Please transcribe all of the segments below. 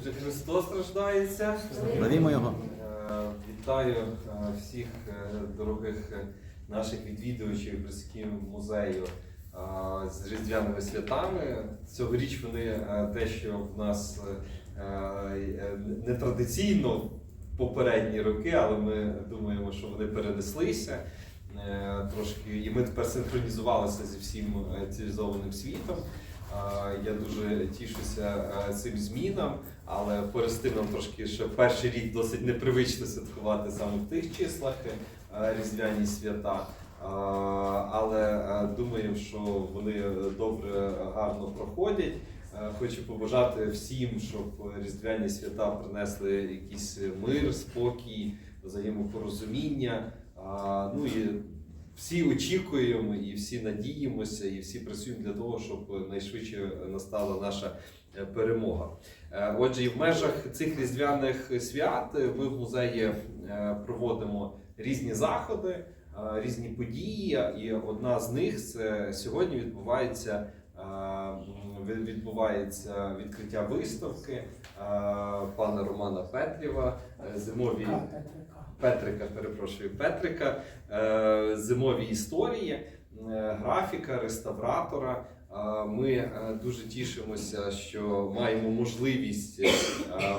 Отже, Христос страждається. Славімо Його. Е, Вітаю е, всіх е, дорогих наших відвідувачів Брестського музею з Різдвяними святами. Цьогоріч вони е, дещо в нас е, е, нетрадиційно в попередні роки, але ми думаємо, що вони перенеслися. Трошки, і ми тепер синхронізувалися зі всім цивілізованим світом. Я дуже тішуся цим змінам, але перед нам трошки ще перший рік досить непривично святкувати саме в тих числах е, різдвяні свята. Але е, думаю, що вони добре, гарно проходять. Е, Хочу побажати всім, щоб різдвяні свята принесли якийсь мир, спокій, взаємопорозуміння. Ну і всі очікуємо, і всі надіємося, і всі працюємо для того, щоб найшвидше настала наша е, перемога. Е, Отже, і в межах цих різдвяних свят е, ми в музеї проводимо різні заходи, різні події. І одна з них це сьогодні відбувається. Е, Відбувається відкриття виставки е, пана Романа Петрєва, е, зимові Петрика, перепрошую, Петрика, зимові історії, графіка, реставратора. Ми дуже тішимося, що маємо можливість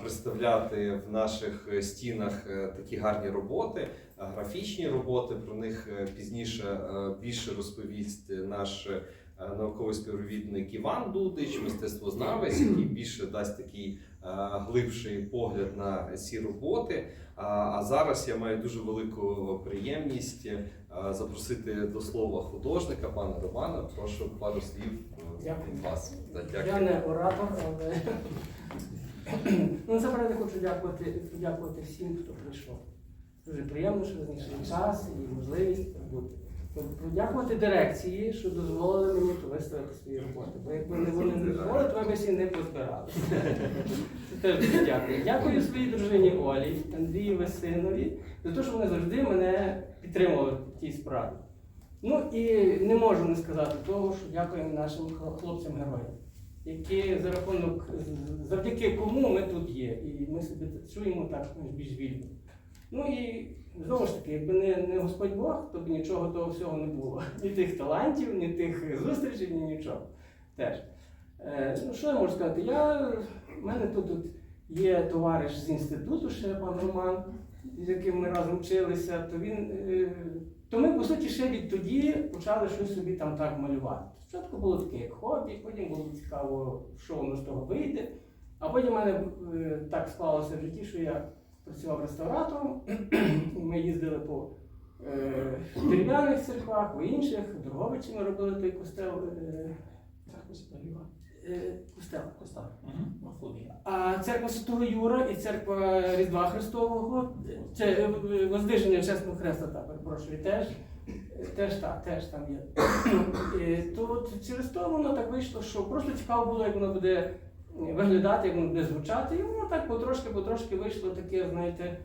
представляти в наших стінах такі гарні роботи, графічні роботи. Про них пізніше більше розповість наш науковий співробітник Іван Дудич, мистецтвознавець, який більше дасть такий е, глибший погляд на ці роботи. А, зараз я маю дуже велику приємність е, запросити до слова художника, пана Романа. Прошу пару слів е, Дякую. від вас. Да, Я не оратор, але ну, насамперед я хочу дякувати, подякувати всім, хто прийшов. Дуже приємно, що знайшли час і можливість бути. Подякувати дирекції, що дозволили мені виставити свої роботи. Бо якби вони не дозволили, то ми всі не позбиралися. Це теж дуже дякую. Дякую своїй дружині Олі, Андрію Весинові, за те, що вони завжди мене підтримували в тій справі. Ну і не можу не сказати того, що дякуємо нашим хлопцям-героям, які за рахунок, завдяки кому ми тут є, і ми себе чуємо так більш вільно. Ну і знову ж таки, якби не, не Господь Бог, то б нічого того всього не було. Ні тих талантів, ні тих зустрічей, ні нічого. Теж. Е, ну, що я можу сказати? Я, в мене тут, тут є товариш з інституту, ще пан Роман, з яким ми разом вчилися, то він. е, то ми, по суті, ще відтоді почали щось собі там так малювати. Спочатку було таке як хобі, потім було цікаво, що воно з того вийде. А потім в мене е, так склалося в житті, що я працював реставратором, і ми їздили по е, дерев'яних церквах, по інших, в Дрогобичі ми робили той костел. Е, е, костел. А церква Святого Юра і церква Різдва Христового, це е, Воздвиження Чесного Хреста, так, перепрошую, теж, теж так, теж там є. То через то воно так вийшло, що просто цікаво було, як воно буде виглядати, як буде звучати. І воно так потрошки-потрошки вийшло таке, знаєте,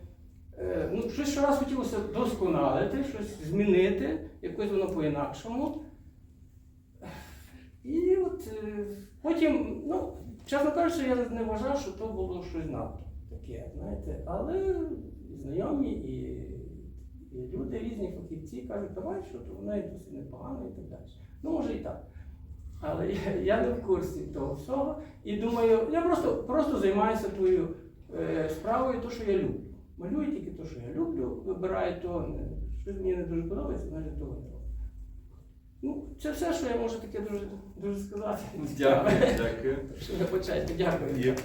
е, ну, щось щораз хотілося досконалити, щось змінити, якось воно по-інакшому. І от е, потім, ну, чесно кажучи, я не вважав, що то було щось надто таке, знаєте, але і знайомі, і, і люди різні фахівці кажуть, давай, що то воно і досить непогано і так далі. Ну, може і так. Але я, я не в курсі того всього. І думаю, я просто, просто займаюся тою е, справою, то, що я люблю. Малюю тільки те, що я люблю, вибираю то, що мені не дуже подобається, значить того не роблю. Ну, це все, що я можу таке дуже, дуже сказати. Дякую, дякую. Що на початку, дякую.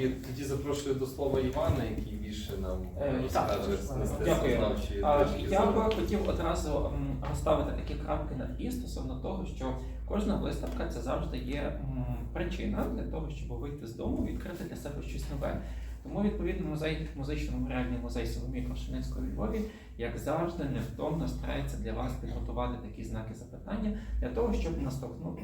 І, і тоді запрошую до слова Івана, який більше нам Е, розкаже мистецтвознавчої А, точки Я зору. би хотів одразу м, розставити такі крапки над «і» стосовно того, що кожна виставка це завжди є м, причина для того, щоб вийти з дому, відкрити для себе щось нове. Тому відповідно музей музично-меморіальний музей Соломії Крашеницької у Львові, як завжди, невтомно старається для вас підготувати такі знаки запитання для того, щоб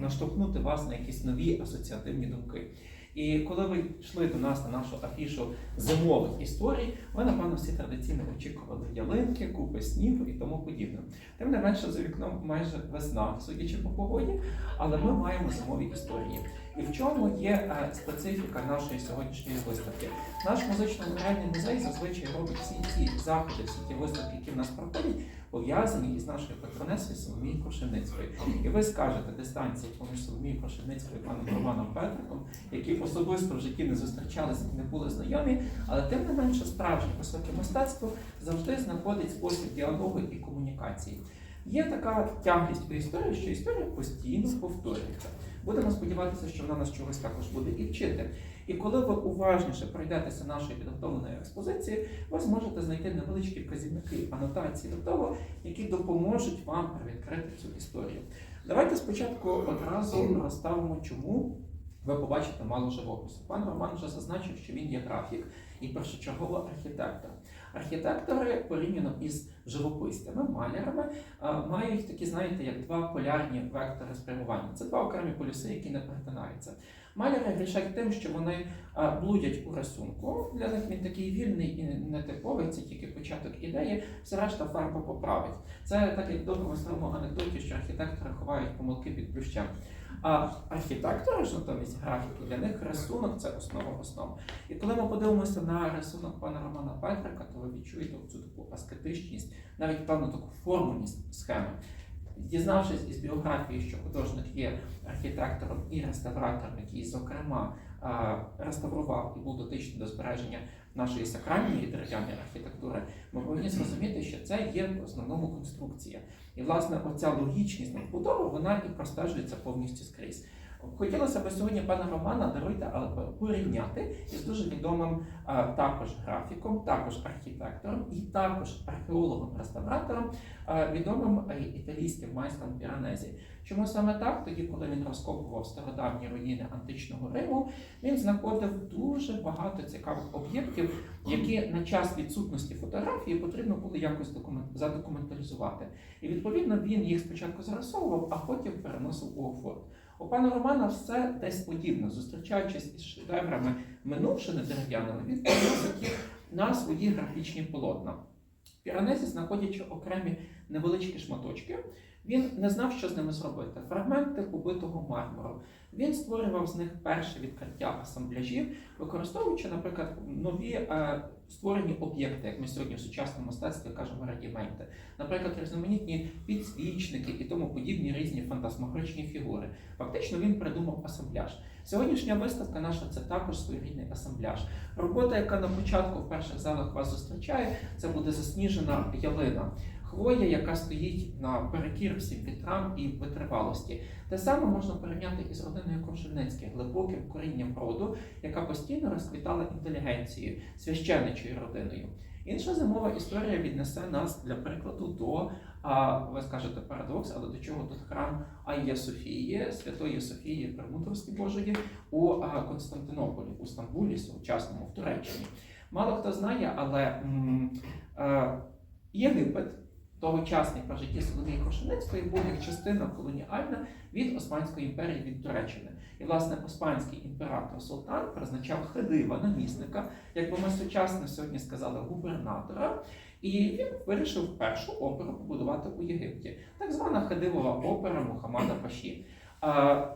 наштовхнути вас на якісь нові асоціативні думки. І коли ви йшли до нас на нашу афішу зимових історій, ви, напевно, всі традиційно очікували ялинки, купи снігу і тому подібне. Тим не менше, за вікном майже весна, судячи по погоді, але ми маємо зимові історії. І в чому є е, специфіка нашої сьогоднішньої виставки? Наш музично-меморіальний музей зазвичай робить всі ті заходи, всі ті виставки, які в нас проходять, пов'язані із нашою патронесою Соломією Кошеницькою. І ви скажете дистанція поміж Соломією Кошеницькою і паном Романом Петриком, які особисто в житті не зустрічалися і не були знайомі, але тим не менше справжнє високе мистецтво завжди знаходить спосіб діалогу і комунікації. Є така тяглість у історії, що історія постійно повторюється. Будемо сподіватися, що вона нас чогось також буде і вчити. І коли ви уважніше пройдетеся нашої підготовленої експозиції, ви зможете знайти невеличкі вказівники анотації до того, які допоможуть вам відкрити цю історію. Давайте спочатку одразу розставимо, чому ви побачите мало живопису. Пан Роман вже зазначив, що він є графік і першочергово архітектор. Архітектори порівняно із живописцями, малярами, мають такі, знаєте, як два полярні вектори спрямування. Це два окремі полюси, які не перетинаються. Маляри грішать тим, що вони блудять у рисунку. Для них він такий вільний і нетиповий, це тільки початок ідеї, все решта фарба поправить. Це так як в доброму старому анекдоті, що архітектори ховають помилки під плющем. А архітектори ж натомість графіки, для них рисунок це основа основ. І коли ми подивимося на рисунок пана Романа Петрика, то ви відчуєте цю таку аскетичність, навіть певну таку формульність схеми. Дізнавшись із біографії, що художник є архітектором і реставратором, який, зокрема, реставрував і був дотичний до збереження нашої сакральної дерев'яної архітектури, ми повинні зрозуміти, що це є в основному конструкція. І, власне, оця логічність надбудови, вона і простежується повністю скрізь. Хотілося б сьогодні пана Романа даруйте, але порівняти із дуже відомим а, також графіком, також архітектором і також археологом-реставратором, а, відомим е, італійським майстром Піранезі. Чому саме так? Тоді, коли він розкопував стародавні руїни античного Риму, він знаходив дуже багато цікавих об'єктів, які на час відсутності фотографії потрібно було якось документ- задокументалізувати. І відповідно він їх спочатку зрисовував, а потім переносив у офорт. У пана Романа все десь подібне, зустрічаючись із шедеврами минувшини дерев'яними, він переносить їх на свої графічні полотна. Піранезі, знаходячи окремі невеличкі шматочки, він не знав, що з ними зробити. Фрагменти убитого мармуру. Він створював з них перші відкриття асамбляжів, використовуючи, наприклад, нові е, створені об'єкти, як ми сьогодні в сучасному мистецтві кажемо радіменти. Наприклад, різноманітні підсвічники і тому подібні різні фантасмагоричні фігури. Фактично він придумав асамбляж. Сьогоднішня виставка наша це також своєрідний асамбляж. Робота, яка на початку в перших залах вас зустрічає, це буде засніжена ялина. Хвоя, яка стоїть на перекір всім вітрам і витривалості. Те саме можна порівняти із родиною Ковшельницьких, глибоким корінням роду, яка постійно розквітала інтелігенцією, священичою родиною. Інша зимова історія віднесе нас для прикладу до, а, ви скажете парадокс, але до чого тут храм Айя Софії, Святої Софії Премудрості Божої у Константинополі, у Стамбулі, сучасному в Туреччині. Мало хто знає, але м, е, Єгипет, тогочасний по житті Соломії Крушеницької був як частина колоніальна від Османської імперії від Туреччини. І, власне, османський імператор Султан призначав хедива, намісника, якби ми сучасно сьогодні сказали, губернатора. І він вирішив першу оперу побудувати у Єгипті, так звана хедивова опера Мухаммада Паші.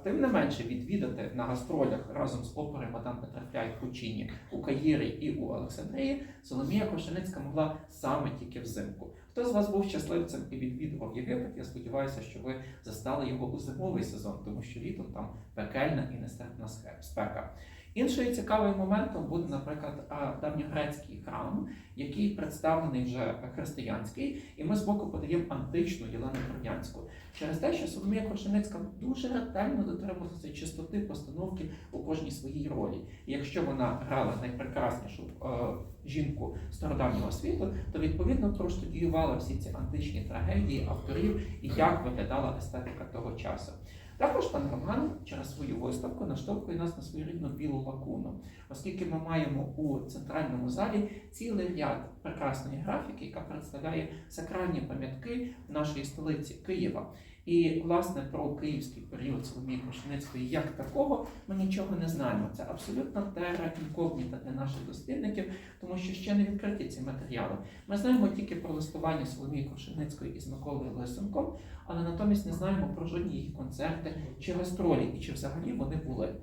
Тим не менше, відвідати на гастролях разом з оперою Мадам Петрфляй Пучині у Каїрі і у Олександрії Соломія Кошеницька могла саме тільки взимку. Хто з вас був щасливцем і відвідував Єгипет? Я сподіваюся, що ви застали його у зимовий сезон, тому що літом там пекельна і нестерпна спека. Іншою цікавим моментом буде, наприклад, давньогрецький храм, який представлений вже християнський, і ми збоку подаємо античну Єлену Троянську. Через те, що Соломія Коршеницька дуже ретельно дотримувалася чистоти постановки у кожній своїй ролі. І якщо вона грала найпрекраснішу е, жінку стародавнього світу, то відповідно простудіювала всі ці античні трагедії авторів і як виглядала естетика того часу. Також пан Роман через свою виставку наштовхує нас на свою рідну білу лакуну, оскільки ми маємо у центральному залі цілий ряд прекрасної графіки, яка представляє сакральні пам'ятки нашої столиці Києва. І, власне, про київський період Соломії Крушеницької як такого ми нічого не знаємо. Це абсолютно терра інкогніта для наших дослідників, тому що ще не відкриті ці матеріали. Ми знаємо тільки про листування Соломії Крушеницької із Миколою Лисенком, але натомість не знаємо про жодні її концерти чи гастролі, і чи взагалі вони були.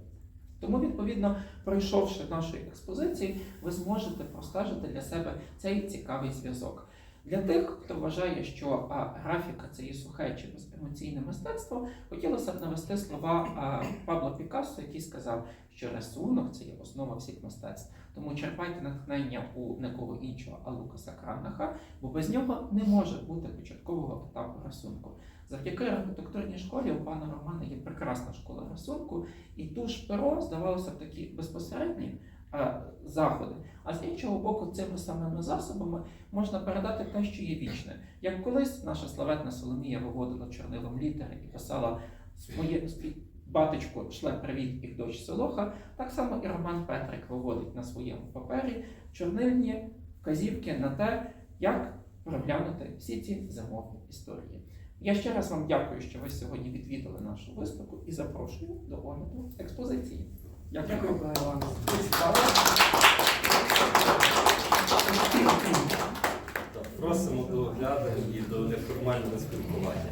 Тому, відповідно, пройшовши нашої експозиції, ви зможете простежити для себе цей цікавий зв'язок. Для тих, хто вважає, що а, графіка це є сухе чи беземоційне мистецтво, хотілося б навести слова а, Пабло Пікассо, який сказав, що рисунок це є основа всіх мистецтв. Тому черпайте натхнення у не кого іншого, а Лукаса Кранаха, бо без нього не може бути початкового етапу рисунку. Завдяки архітектурній школі у пана Романа є прекрасна школа рисунку, і туш перо здавалося б такі безпосередні заходи. А з іншого боку, цими самими засобами можна передати те, що є вічне. Як колись наша славетна Соломія виводила чорнилом літери і писала своє свій батечко шле привіт і дощ Солоха, так само і Роман Петрик виводить на своєму папері чорнильні вказівки на те, як проглянути всі ці зимові історії. Я ще раз вам дякую, що ви сьогодні відвідали нашу виставку і запрошую до огляду експозиції. Дякую. Микола Іванович. Просимо до огляду і до неформального спілкування.